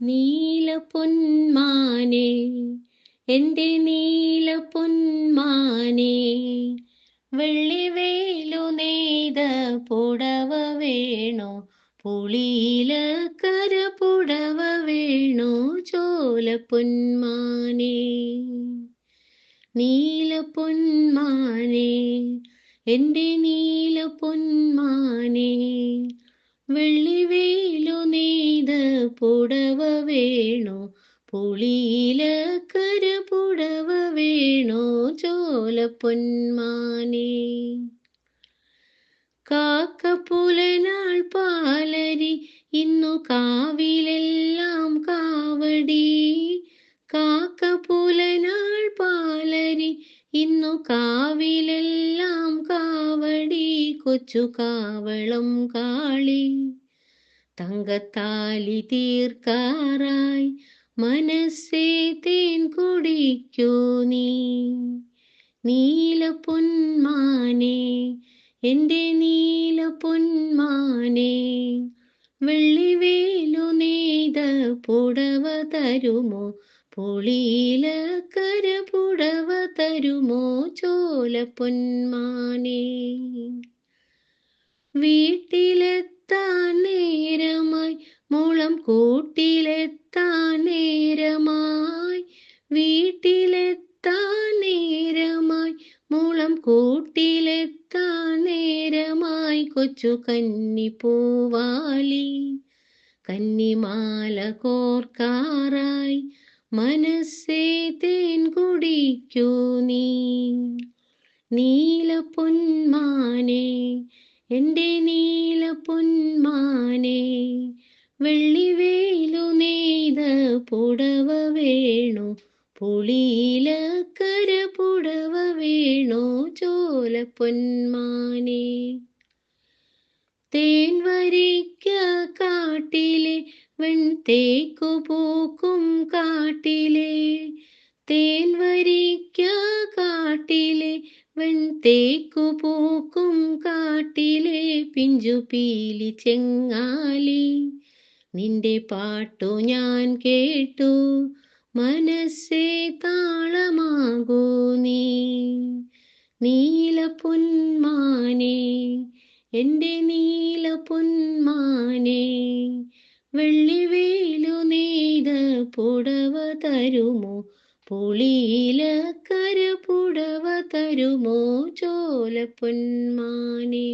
നീല പൊന്മാനെ എന്റെ നീല പൊന്മാനെ വെള്ളിവേലു നെയ്ത പുടവ വേണോ പുളിയില കര പുടവ വേണോ ചോല പൊന്മാനെ നീല പൊന്മാനെ എന്റെ നീല പൊന്മാനെ വെള്ളിവേലു നെയ്ത് പുടവ വേണോ പുളിയില കര പുടവ വേണോ ചോല പൊന്മാനെ. കാക്കപ്പുലനാൾ പാലരി ഇന്നു കാവിലെല്ലാം ഇന്നു കാവിലെല്ലാം കാവടി കൊച്ചു കാവളം കാളി. തങ്കത്താലി തീർക്കാറായി മനസ്സേ തേൻ കുടിക്കൂ നീ. നീല പൊന്മാനെ എന്റെ നീല പൊന്മാനെ വെള്ളിവേലു നെയ്ത പുടവ തരുമോ? പൊളിയില തരുമോ ചോല പൊന്മാനെ? വീട്ടിലെത്താൻ നേരമായി മുളം കൂട്ടിലെത്താൻ നേരമായി. വീട്ടിലെത്താൻ നേരമായി മുളം കൂട്ടിലെത്താൻ നേരമായി. കൊച്ചു കന്നി പൂവാലി കന്നിമാല കോർക്കാറായി. മനസ്സേ തേൻ കുടിക്കൂ നീ. നീല പൊന്മാനെ എന്റെ നീല പൊന്മാനെ വെള്ളിവേലു നെയ്ത പുടവ വേണോ പുളിയില കര പുടവ വേണോ ചോല പൊന്മാനെ. തേൻ വരയ്ക്ക കാട്ടിലെ വെൺതേക്കു പൂക്കും കാട്ടിലെ തേൻ വരിക്ക കാട്ടിലെ വെൺതേക്കു പൂക്കും കാട്ടിലെ പിഞ്ചു പീലി ചെങ്ങാലി. നിന്റെ പാട്ടു ഞാൻ കേട്ടു മനസ്സേ താളമാകൂ നീ. നീല പൊന്മാനെ എന്റെ നീല പൊന്മാനെ വെള്ളിവേലു നെയ്ത പുടവ തരുമോ? പുളിയില കരപുടവ തരുമോ ചോല പൊന്മാനെ